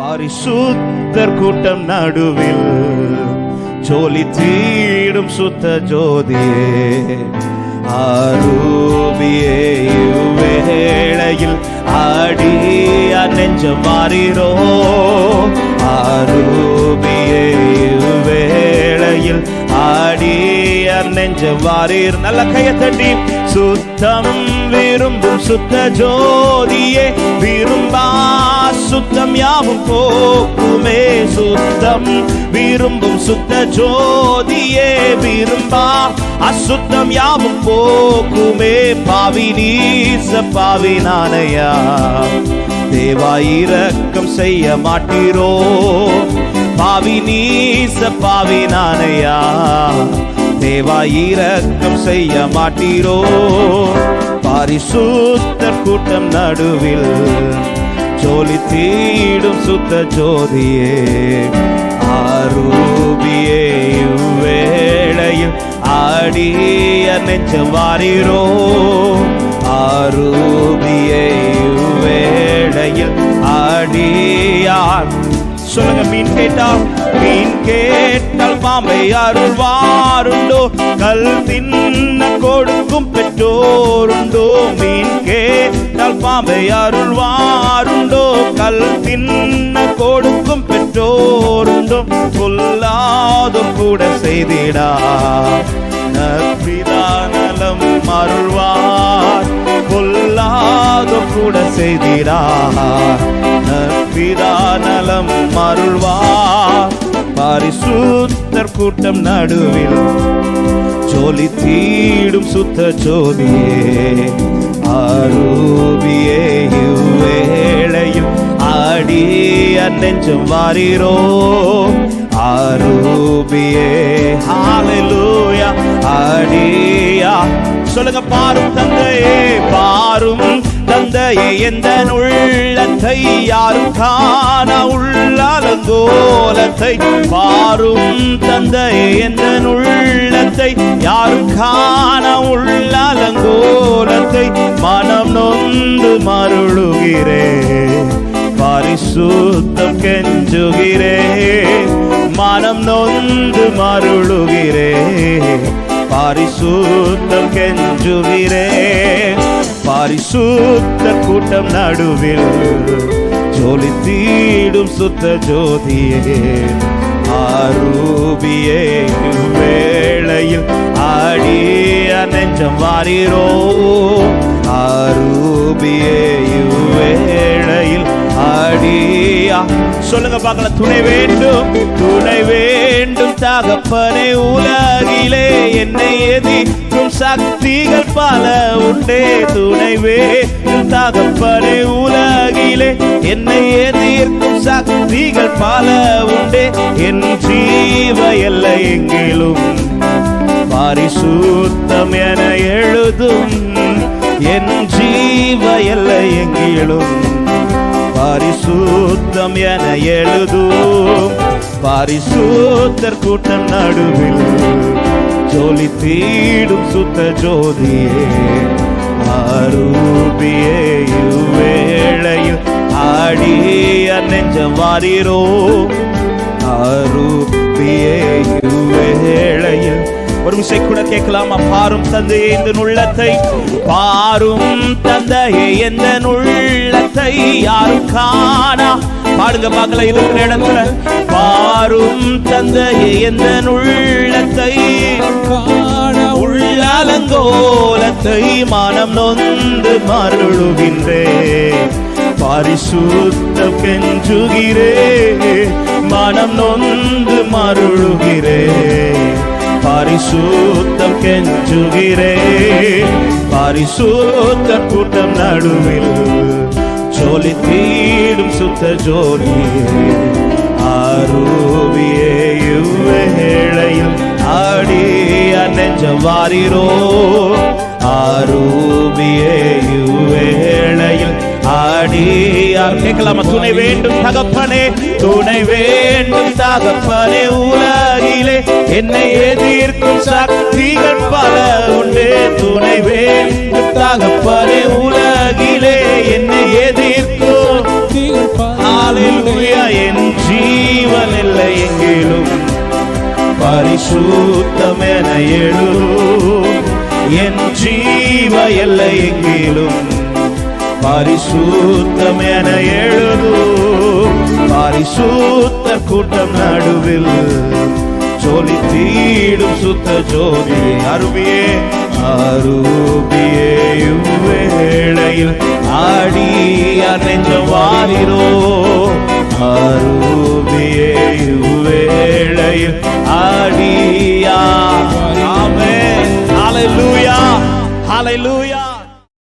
பரிசுத்தர் கூட்டம் நடுவில் ஜோலி தீடும் சுத்த ஜோதியே ஆரூபியே வேளையில் ஆடிய நெஞ்சம் மாறிரோ ஆரூபியே வேளையில் ஆடிய நெஞ்சம் வாரீர் நல்ல கையை தட்டி சுத்தம் விரும்பும் சுத்த ஜோதியே விரும்பா சுத்தம் யாவும் போக்குமே. சுத்தம் விரும்பும் சுத்த ஜோதியே விரும்பா அசுத்தம் யாவும் போக்குமே. பாவி நீச பாவி நானையா தேவா இரக்கம் செய்ய மாட்டீரோ. பாவி நீச பாவி நானையா தேவா இரக்கம் செய்ய மாட்டீரோ? பாரிசூத்த கூட்டம் நடுவில் ஜோலி தீடும் சுத்த ஜோதியே ஆரூபியே வேளையில் ஆடிய நெஞ்சம் வாரீரோ? ஆரூபியே வேளையில் ஆடியார் சொல்லுங்க மீன் கேட்டா மீன் கேட்டால் பாம்பை அருள்வாருண்டோ கல் தின்ன கொடுக்கும் பெற்றோருண்டோ மீன் கேட்டால் பாம்பை அருள்வாருண்டோ கல் தின்ன கொடுக்கும் பெற்றோருண்டோ கொல்லாதும் கூட செய்திடா. நற்பிதானலம் அருள்வார். கூட செய்திடார் நற்பிதானலம் அருள்வார் பரிசுத்தர் கூட்டம் நடுவில் ஜோலி தீடும் சுத்த ஜோதியே ஆரூபியே இவ்வேளையில் ஆடிய நெஞ்சம் வாரீரோ. ஆரூபியே ஹாலலூயா ஆடியா சொல்லுங்க பாரும் தந்தையே பாரும் தந்தையே எந்த உள்ளத்தை யாரும் காண உள்ளலங்கோலத்தை பாரும் தந்தையே எந்த உள்ளத்தை யாரும் காண உள்ளலங்கோலத்தை மனம் நொந்து மருளுகிறே பரிசுத்தம் கெஞ்சுகிறே. மனம் நொந்து மருளுகிறே பாரிசூத்தம் கெஞ்சுகிறே. பாரிசூத்த கூட்டம் நடுவில் ஜோலி தீடும் சுத்த ஜோதியே. ஆரூபியே வேளையில் ஆடிய நெஞ்சம் வாரிரோ. ஆரூபியே சொல்லுங்க பார்க்கலாம் துணை வேண்டும் துணை வேண்டும். தகப்பனே உலகிலே என்னை எதிர்க்கும் சக்திகள் பல உண்டே. துணை வேண்டும் தகப்பனே உலகிலே என்னை எதிர்க்கும் சக்திகள் பல உண்டே. என் ஜீவ எல்லை எங்கிலும் பரிசுத்தம் என எழுதும். என் ஜீவ எல்லை எங்கிலும் பரிசுத்தம் என எழுதும். பரிசுத்தர் கூட்டம் நடுவில் ஜோலி தீடும் சுத்த ஜோதியே. ஆரூபியே வேளையில் ஆடிய நெஞ்சம் வாரீரோ. ஆரூபியே வேளையில் ஒரு விசை கூட கேட்கலாமா. பாரும் தந்தையே இந்த உள்ளத்தை பாரும் தந்தையே எந்த உள்ளத்தை யாரும் காணா. பாடுங்க பார்க்கல இருக்கிற இடத்துல. பாரும் தந்தையே எந்த உள்ளத்தை உள்ளலங்கோலத்தை மனம் நொந்து மருளுகின்றே. பரிசுத்தம் கெஞ்சுகிறே. மனம் நொந்து மருளுகிறே. பரிசுத்தம் கெஞ்சுகிறே பரிசுத்த கூட்டம் நடுவில் ஜோலி தீடும் சுத்த ஜோலி ஆரூபியே இவ்வேளையில் ஆடிய நெஞ்சம் வாரிரோ. ஆரூபியே இவ்வேளையில் ஆடியார் கேட்கலாமா? துணை வேண்டும் தகப்பனே துணை வேண்டும் தகப்பனே உலகிலே என்னை எதிர்க்கும் சக்திகள் பல உண்டு. துணை வேண்டும் தகப்பனே உலகிலே என்னை எதிர்க்கும் ஹalleluya என் ஜீவன் இல்லை எங்கிலும். பரிசுத்தம் என எழுதும் என் ஜீவ எல்லை எங்கிலும். பரிசுத்தம் என எழுதும் பரிசுத்த கூட்டம் நடுவில் ஜோலி தீடும் சுத்த ஜோதி அருமையே அருவியே இவ்வேளையில் ஆடி நெஞ்சம் வாரிரோ அருவியே இவ்வேளையில் ஆடியா. ஆமென். ஹalleluya. ஹalleluya.